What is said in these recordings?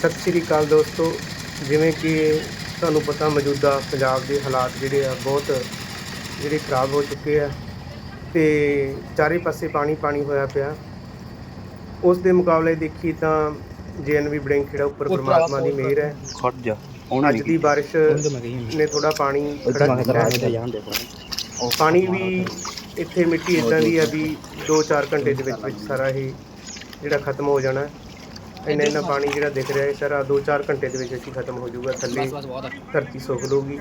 ਸਤਿ ਸ਼੍ਰੀ ਅਕਾਲ ਦੋਸਤੋ। ਜਿਵੇਂ ਕਿ ਤੁਹਾਨੂੰ ਪਤਾ ਮੌਜੂਦਾ ਪੰਜਾਬ ਦੇ ਹਾਲਾਤ ਜਿਹੜੇ ਆ ਬਹੁਤ ਜਿਹੜੇ ਖਰਾਬ ਹੋ ਚੁੱਕੇ ਆ ਤੇ ਚਾਰੇ ਪਾਸੇ ਪਾਣੀ ਪਾਣੀ ਹੋਇਆ ਪਿਆ। ਉਸ ਦੇ ਮੁਕਾਬਲੇ ਦੇਖੀ ਤਾਂ ਜੇਐਨਵੀ ਬੜਿੰਗ ਖੇੜਾ ਉੱਪਰ ਪ੍ਰਮਾਤਮਾ ਦੀ ਮਿਹਰ ਹੈ। ਖੜ ਜਾ। ਅੱਜ ਦੀ ਬਾਰਿਸ਼ ਨੇ ਥੋੜਾ ਪਾਣੀ ਖੜਾ ਕੀਤਾ। ਪਾਣੀ। ਵੀ ਇੱਥੇ ਮਿੱਟੀ ਇਦਾਂ ਦੀ ਆ ਵੀ 2-4 ਘੰਟੇ ਦੇ ਵਿੱਚ ਵਿੱਚ ਸਾਰਾ ਇਹ ਜਿਹੜਾ ਖਤਮ ਹੋ ਜਾਣਾ। ਹੈ। ਇੰਨਾ ਇੰਨਾ ਪਾਣੀ ਜਿਹੜਾ ਦਿਖ ਰਿਹਾ ਹੈ ਸਾਰਾ 2-4 ਘੰਟੇ ਦੇ ਵਿੱਚ ਹੀ ਖਤਮ ਹੋ ਜਾਊਗਾ ਥੱਲੇ। ਧਰਤੀ ਸੁੱਕ ਲਊਗੀ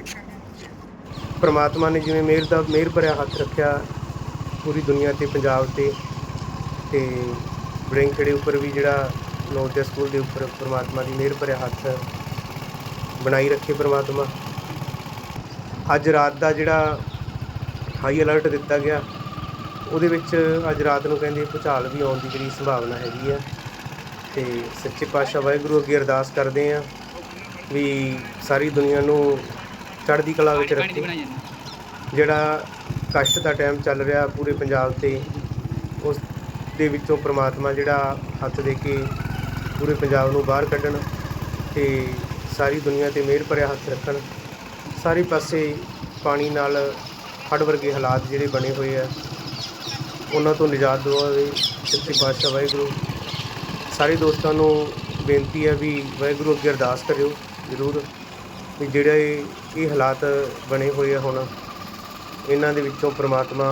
ਪ੍ਰਮਾਤਮਾ ਨੇ ਜਿਵੇਂ ਮਿਹਰ ਦਾ ਮਿਹਰ ਭਰਿਆ ਹੱਥ ਰੱਖਿਆ ਪੂਰੀ ਦੁਨੀਆ ਤੇ ਪੰਜਾਬ ਤੇ ਤੇ ਖੇੜੇ ਉੱਪਰ ਵੀ ਜਿਹੜਾ ਨੋਰਥ ਸਕੂਲ ਦੇ ਉੱਪਰ ਪ੍ਰਮਾਤਮਾ ਦੀ ਮਿਹਰ ਭਰਿਆ ਹੱਥ ਬਣਾਈ ਰੱਖੇ ਪ੍ਰਮਾਤਮਾ। ਅੱਜ ਰਾਤ ਦਾ ਜਿਹੜਾ ਹਾਈ ਅਲਰਟ ਦਿੱਤਾ ਗਿਆ ਉਹਦੇ ਵਿੱਚ ਅੱਜ ਰਾਤ ਨੂੰ ਕਹਿੰਦੇ ਭੁਚਾਲ ਵੀ ਆਉਣ ਦੀ ਜਿਹੜੀ ਸੰਭਾਵਨਾ ਹੈਗੀ ਆ। ਤੇ ਸੱਚੇ ਪਾਤਸ਼ਾਹ ਵਾਹਿਗੁਰੂ ਅੱਗੇ ਅਰਦਾਸ ਕਰਦੇ ਆ ਵੀ ਸਾਰੀ ਦੁਨੀਆ ਨੂੰ ਚੜ੍ਹਦੀ ਕਲਾ ਵਿੱਚ ਰੱਖੇ। ਜਿਹੜਾ ਕਸ਼ਟ ਦਾ ਟਾਈਮ ਚੱਲ ਰਿਹਾ ਪੂਰੇ ਪੰਜਾਬ ਤੇ ਉਸ ਦੇ ਵਿੱਚੋਂ ਪ੍ਰਮਾਤਮਾ ਜਿਹੜਾ ਹੱਥ ਦੇ ਕੇ ਪੂਰੇ ਪੰਜਾਬ ਨੂੰ ਬਾਹਰ ਕੱਢਣ ਤੇ ਸਾਰੀ ਦੁਨੀਆ ਤੇ ਮਿਹਰ ਭਰਿਆ ਹੱਥ ਰੱਖਣ। ਸਾਰੇ ਪਾਸੇ ਪਾਣੀ ਨਾਲ ਹੜ੍ਹ ਵਰਗੇ ਹਾਲਾਤ ਜਿਹੜੇ ਬਣੇ ਹੋਏ ਆ। ਉਹਨਾਂ ਤੋਂ ਨਿਜਾਤ ਦਿਵਾਵੇ। ਸੱਚੇ ਪਾਤਸ਼ਾਹ ਵਾਹਿਗੁਰੂ ਸਾਰੇ ਦੋਸਤਾਂ ਨੂੰ ਬੇਨਤੀ ਹੈ ਵੀ ਵਾਹਿਗੁਰੂ ਅੱਗੇ ਅਰਦਾਸ ਕਰਿਓ ਜ਼ਰੂਰ ਵੀ ਜਿਹੜੇ ਇਹ ਹਾਲਾਤ ਬਣੇ ਹੋਏ ਆ ਹੁਣ, ਇਹਨਾਂ ਦੇ ਵਿੱਚੋਂ ਪ੍ਰਮਾਤਮਾ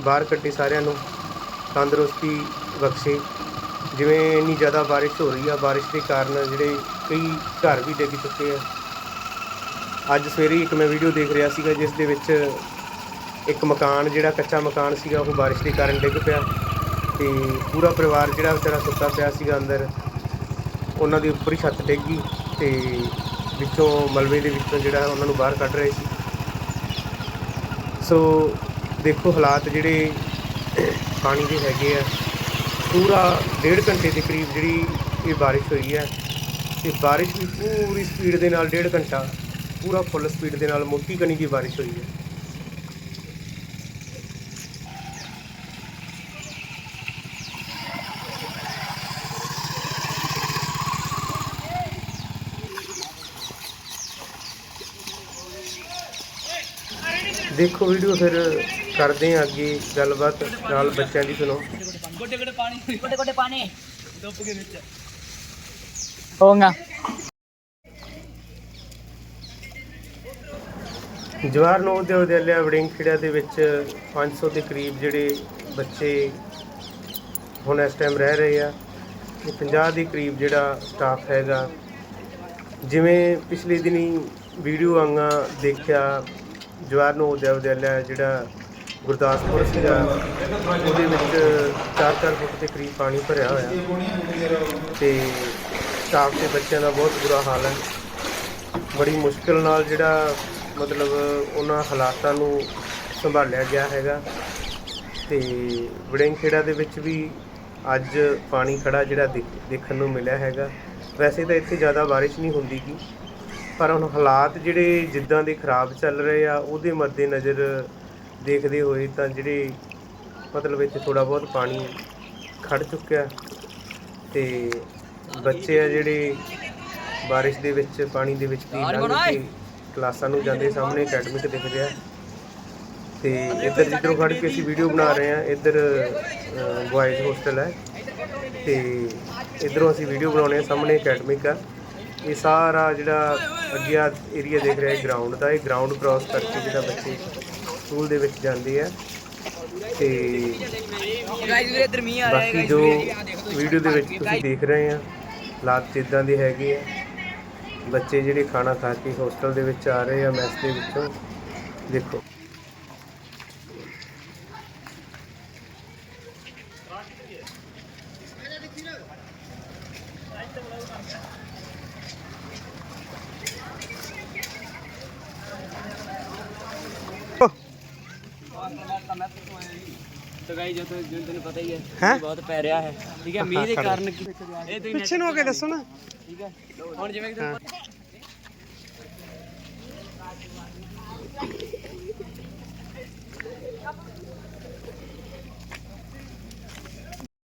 ਬਾਹਰ ਕੱਢੇ ਸਾਰਿਆਂ ਨੂੰ, ਤੰਦਰੁਸਤੀ ਬਖਸ਼ੇ। ਜਿਵੇਂ ਇੰਨੀ ਜ਼ਿਆਦਾ ਬਾਰਿਸ਼ ਹੋ ਰਹੀ ਆ, ਬਾਰਿਸ਼ ਦੇ ਕਾਰਨ ਜਿਹੜੇ ਕਈ ਘਰ ਵੀ ਡਿੱਗ ਚੁੱਕੇ ਆ। ਅੱਜ ਸਵੇਰੇ ਹੀ ਇੱਕ ਮੈਂ ਵੀਡੀਓ ਦੇਖ ਰਿਹਾ ਸੀਗਾ, ਜਿਸ ਦੇ ਵਿੱਚ ਇੱਕ ਮਕਾਨ, ਜਿਹੜਾ ਕੱਚਾ ਮਕਾਨ ਸੀਗਾ, ਉਹ ਬਾਰਿਸ਼ ਦੇ ਕਾਰਨ ਡਿੱਗ ਪਿਆ। ਤੇ ਪੂਰਾ ਪਰਿਵਾਰ ਜਿਹੜਾ ਵਿਚਾਰਾ ਸੁੱਤਾ ਪਿਆ ਸੀਗਾ ਅੰਦਰ, ਉਹਨਾਂ ਦੀ ਉੱਪਰ ਹੀ ਛੱਤ ਡਿੱਗ ਗਈ ਤੇ ਵਿੱਚੋਂ ਮਲਬੇ ਦੇ ਵਿੱਚੋਂ ਜਿਹੜਾ ਉਹਨਾਂ ਨੂੰ ਬਾਹਰ ਕੱਢ ਰਹੇ ਸੀ। ਸੋ ਦੇਖੋ ਹਾਲਾਤ ਜਿਹੜੇ ਪਾਣੀ ਦੇ ਹੈਗੇ ਆ। ਪੂਰਾ ਡੇਢ ਘੰਟੇ ਦੇ ਕਰੀਬ ਜਿਹੜੀ ਇਹ ਬਾਰਿਸ਼ ਹੋਈ ਹੈ ਤੇ ਬਾਰਿਸ਼ ਵੀ ਪੂਰੀ ਸਪੀਡ ਦੇ ਨਾਲ ਡੇਢ ਘੰਟਾ, ਪੂਰਾ ਫੁੱਲ ਸਪੀਡ ਦੇ ਨਾਲ ਮੋਟੀ ਕਣੀ ਦੀ ਬਾਰਿਸ਼ ਹੋਈ ਹੈ। ਦੇਖੋ ਵੀਡੀਓ ਫਿਰ ਕਰਦੇ ਹਾਂ ਅੱਗੇ ਗੱਲਬਾਤ ਨਾਲ ਬੱਚਿਆਂ ਦੀ ਸੁਣੋ ਗੋਡੇ ਗੋਡੇ ਪਾਣੀ ਗੋਡੇ ਗੋਡੇ ਪਾਣੀ ਡੁੱਬ ਕੇ ਵਿੱਚ ਹੋਗਾ ਜਵਾਹਰ ਨਵੋਦਿਆ ਵਿਦਿਆਲਿਆ ਵੜਿੰਗ ਖੇੜਾ ਦੇ ਵਿੱਚ 500 ਦੇ ਕਰੀਬ ਜਿਹੜੇ ਬੱਚੇ ਹੁਣ ਇਸ ਟਾਈਮ ਰਹਿ ਰਹੇ ਆ ਤੇ 50 ਦੇ ਕਰੀਬ ਜਿਹੜਾ ਸਟਾਫ ਹੈਗਾ। ਜਿਵੇਂ ਪਿਛਲੇ ਦਿਨੀ ਵੀਡੀਓ ਆਂਗਾ ਦੇਖਿਆ ਜਵਾਹਰ ਨਵੋਦਿਆ ਵਿਦਿਆਲਿਆ ਜਿਹੜਾ ਗੁਰਦਾਸਪੁਰ ਸੀਗਾ, ਉਹਦੇ ਵਿੱਚ 4-4 ਫੁੱਟ ਦੇ ਕਰੀਬ ਪਾਣੀ ਭਰਿਆ ਹੋਇਆ। ਤੇ ਸਟਾਫ ਦੇ ਬੱਚਿਆਂ ਦਾ ਬਹੁਤ ਬੁਰਾ ਹਾਲ ਹੈ। ਬੜੀ ਮੁਸ਼ਕਿਲ ਨਾਲ ਜਿਹੜਾ, ਮਤਲਬ ਉਹਨਾਂ ਹਾਲਾਤਾਂ ਨੂੰ ਸੰਭਾਲਿਆ ਗਿਆ ਹੈਗਾ। ਤੇ ਵੜਿੰਗ ਖੇੜਾ ਦੇ ਵਿੱਚ ਵੀ ਅੱਜ ਪਾਣੀ ਖੜਾ ਜਿਹੜਾ ਦਿਖ- ਦੇਖਣ ਨੂੰ ਮਿਲਿਆ ਹੈਗਾ। ਵੈਸੇ ਤਾਂ ਇੱਥੇ ਜ਼ਿਆਦਾ ਬਾਰਿਸ਼ ਨਹੀਂ ਹੁੰਦੀ ਗੀ। ਪਰ ਹੁਣ ਹਾਲਾਤ ਜਿਹੜੇ ਜਿੱਦਾਂ ਦੇ ਖਰਾਬ ਚੱਲ ਰਹੇ ਆ, ਉਹਦੇ ਮੱਦੇ ਨਜ਼ਰ ਦੇਖਦੇ ਹੋਏ ਤਾਂ ਜਿਹੜੇ ਮਤਲਬ ਇੱਥੇ ਥੋੜਾ ਬਹੁਤ ਪਾਣੀ ਖੜ ਚੁੱਕਿਆ ਤੇ ਬੱਚੇ ਆ ਜਿਹੜੇ ਬਾਰਿਸ਼ ਦੇ ਵਿੱਚ, ਪਾਣੀ ਦੇ ਵਿੱਚ ਵੀ ਲੰਘ ਕੇ ਕਲਾਸਾਂ ਨੂੰ ਜਾਂਦੇ ਸਾਹਮਣੇ ਅਕੈਡਮਿਕ ਦਿਖ ਰਿਹਾ ਤੇ ਇੱਧਰ ਜਿੱਧਰੋਂ ਖੜ ਕੇ ਅਸੀਂ ਵੀਡੀਓ ਬਣਾ ਰਹੇ ਆ ਇੱਧਰ ਬॉयਜ਼ ਹੋਸਟਲ ਹੈ। ਤੇ ਇੱਧਰੋਂ ਅਸੀਂ ਵੀਡੀਓ ਬਣਾਉਣੇ ਆ ਸਾਹਮਣੇ ਅਕੈਡਮਿਕ ਆ। ਇਹ ਸਾਰਾ ਜਿਹੜਾ ਅੱਗੇ ਆ ਏਰੀਆ ਦੇਖ ਰਿਹਾ ਹੈ ਗਰਾਊਂਡ ਦਾ। ਇਹ ਗਰਾਊਂਡ ਕ੍ਰਾਸ ਕਰਕੇ ਜਿਹੜਾ ਬੱਚੇ ਸਕੂਲ ਦੇ ਵਿੱਚ ਜਾਂਦੇ ਆ। ਤੇ ਗਾਇਸ ਵੀਰੇ ਇਧਰ ਮੀਂਹ ਆ ਰਿਹਾ ਬਾਕੀ ਜੋ ਵੀਡੀਓ ਦੇ ਵਿੱਚ ਤੁਸੀਂ ਦੇਖ ਰਹੇ ਆ ਹਾਲਾਤ ਇਦਾਂ ਦੇ ਹੈਗੇ ਆ। ਬੱਚੇ ਜਿਹੜੇ ਖਾਣਾ ਖਾ ਕੇ ਹੋਸਟਲ ਦੇ ਵਿੱਚ ਆ ਰਹੇ ਆ ਮੈਸ ਦੇ ਵਿੱਚੋਂ। ਦੇਖੋ। ਤਾਂ ਗਾਈ ਜੋ ਤੈਨੂੰ ਪਤਾ ਹੀ ਹੈ? ਬਹੁਤ ਪੈ ਰਿਹਾ ਹੈ। ਠੀਕ ਹੈ ਮੀਂਹ ਦੇ ਕਾਰਨ ਇਹ ਤੁਸੀਂ ਪਿੱਛੇ ਨੂੰ ਹੋ ਕੇ ਦੱਸੋ ਨਾ। ਠੀਕ ਹੈ ਹੁਣ ਜਿਵੇਂ ਕਿ ਤੁਹਾਨੂੰ